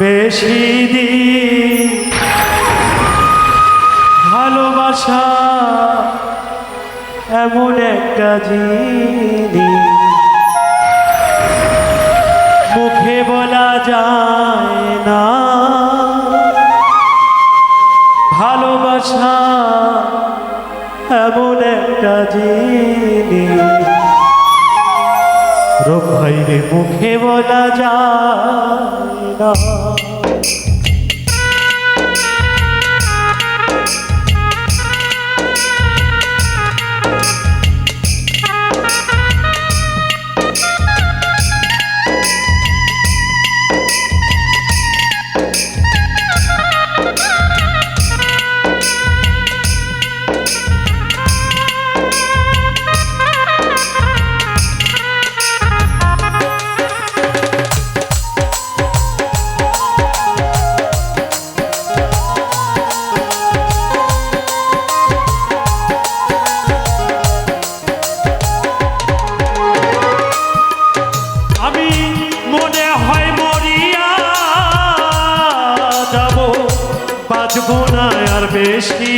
বেশি দিন ভালোবাসা এমন একটা জিনিস। মুখে বলা যায় না। ভালোবাসা এমন একটা রূপ ভাইরে মুখে বলা যায় না। আর বেশি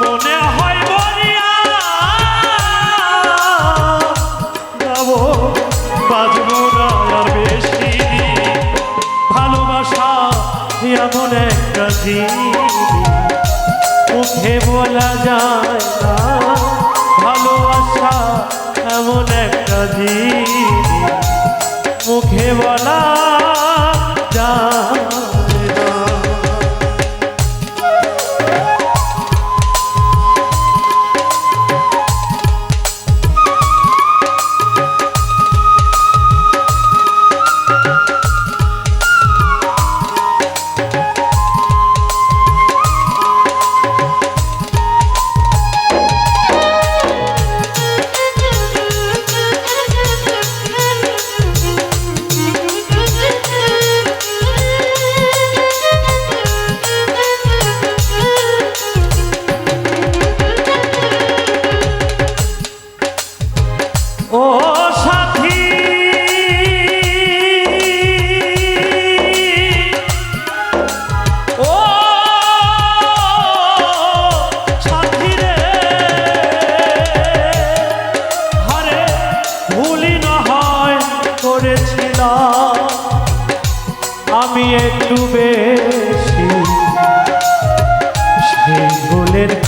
মনে হয় মরিয়া যাব বাঁচবো না আর বেশি ভালোবাসা এমন একটা জিনিস। বলা যায় ভালোবাসা এমন একটা জিনিস। মুখে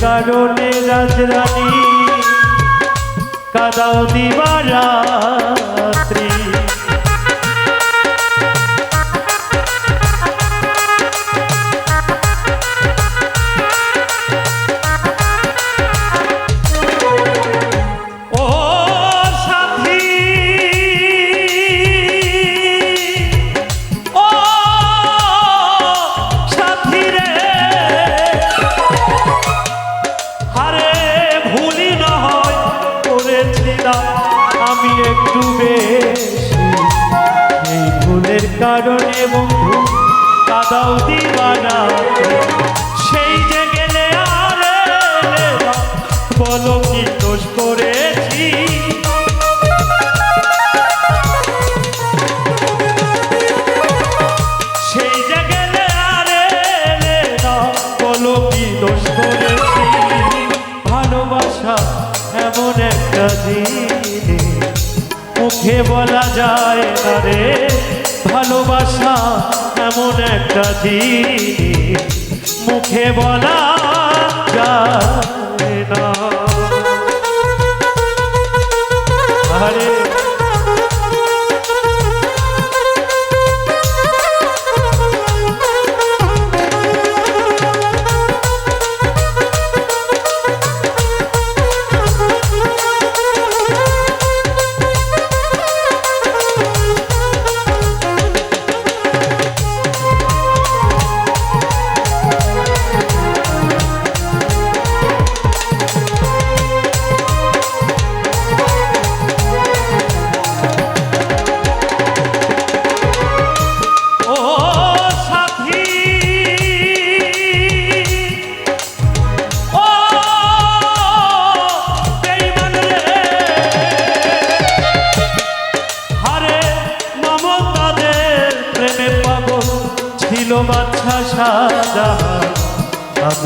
কারণে রাজরানী কাদাও দিবারাত্রি কারণে বন্ধু, কাদাও দিবানা। সেই যে গেলে আর বলো কি দোষ করেছি? গেলে দোষ ভালোবাসা এমন একটা মুখে বলা যায় না রে। এমন একটা জিনিস মুখে বলা যায় না।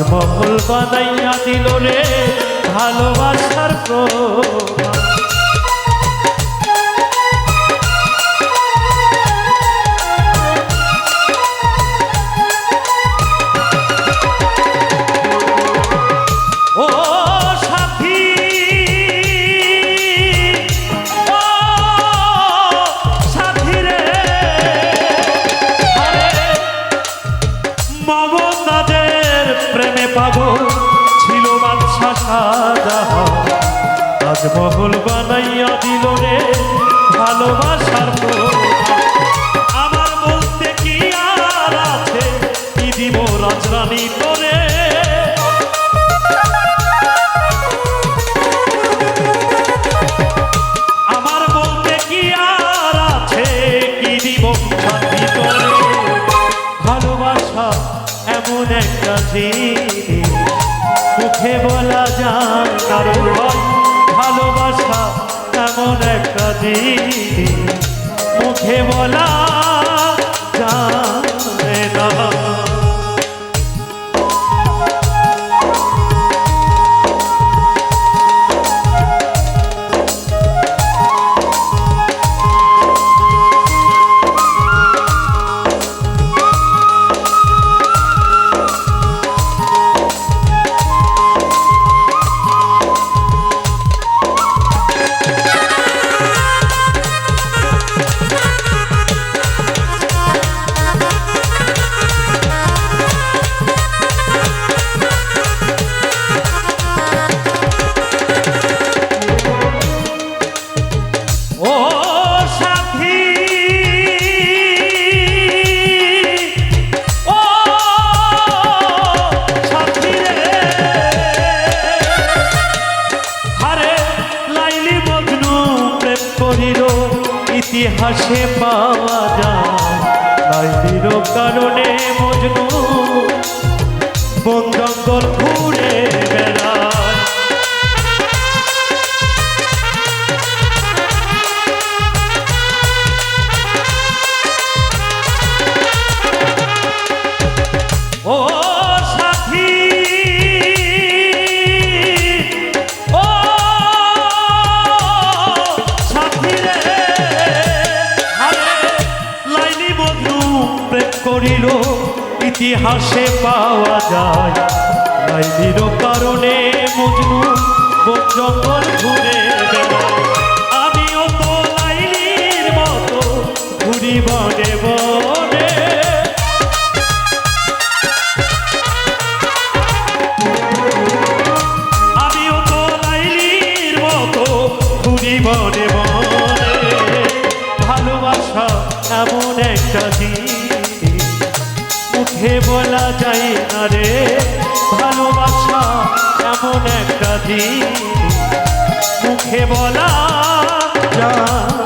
তাজমহল বানাইয়া দিল রে ভালোবাসার প্রমাণ শাহজাহান তাজমহল বানাইয়া দিল রে ভালোবাসার আমার বলতে কি আর আছে? কি রাজরানী আমার তোরে? ভালোবাসা এমন একটা জিনিস। মুখে বলা কারও ভালোবাসা এমন একটা জিনিস মুখে বলা ইতিহাসে পাওয়া যায়। লাইলির কারণে ইতিহাসে পাওয়া যায়। তাই লাইনির কারণে মজনু জঙ্গল ঘুরে আমিও তো লাইনির মতো ঘুরি বনে বনে আমিও তো লাইলির মতো ঘুরি বনে বনে ভালোবাসা এমন একটা জিনিস মুখে বলা যায় না রে ভালোবাসা এমন একটা দিন। মুখে বলা যায়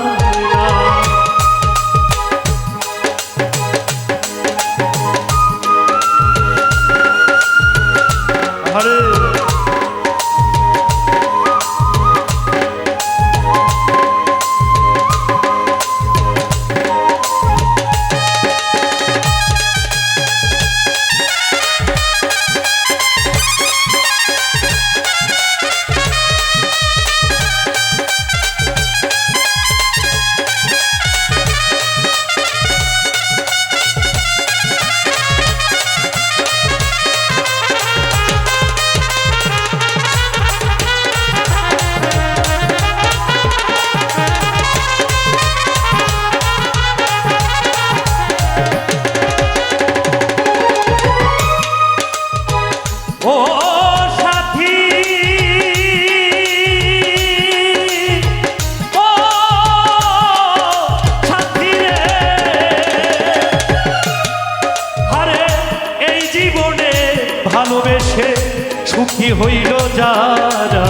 হইল যারা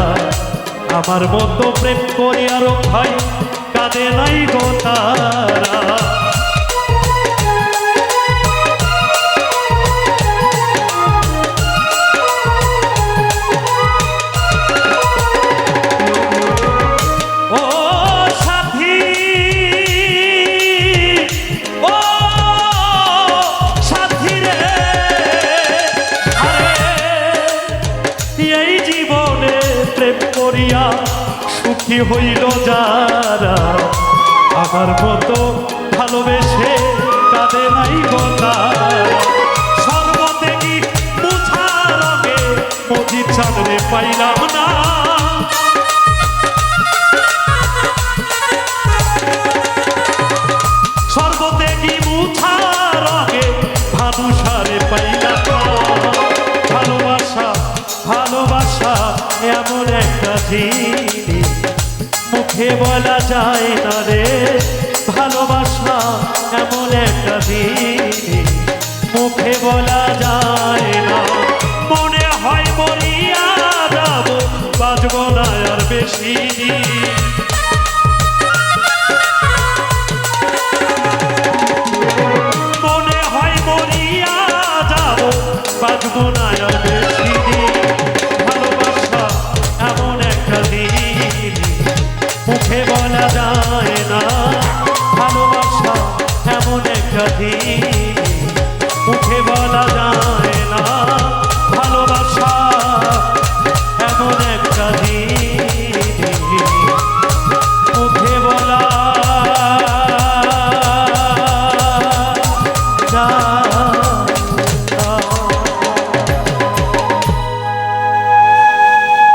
আমার মতো প্রেম করে আরও ভাই কাঁদে নাই গো তারা। প্রেম করিয়া সুখী হইল যারা। আমার মতো ভালোবেসে তাদের নাই গতা সর্বদেগী মুছা রঙে মজিদ চাঁদরে পাইলাম না। মুখে বলা যায় না রে, ভালোবাসা এমন একটা দিন। মুখে বলা যায় না, মনে হয় মরিয়া যাব, বাজব না আর বেশি দিন। যদি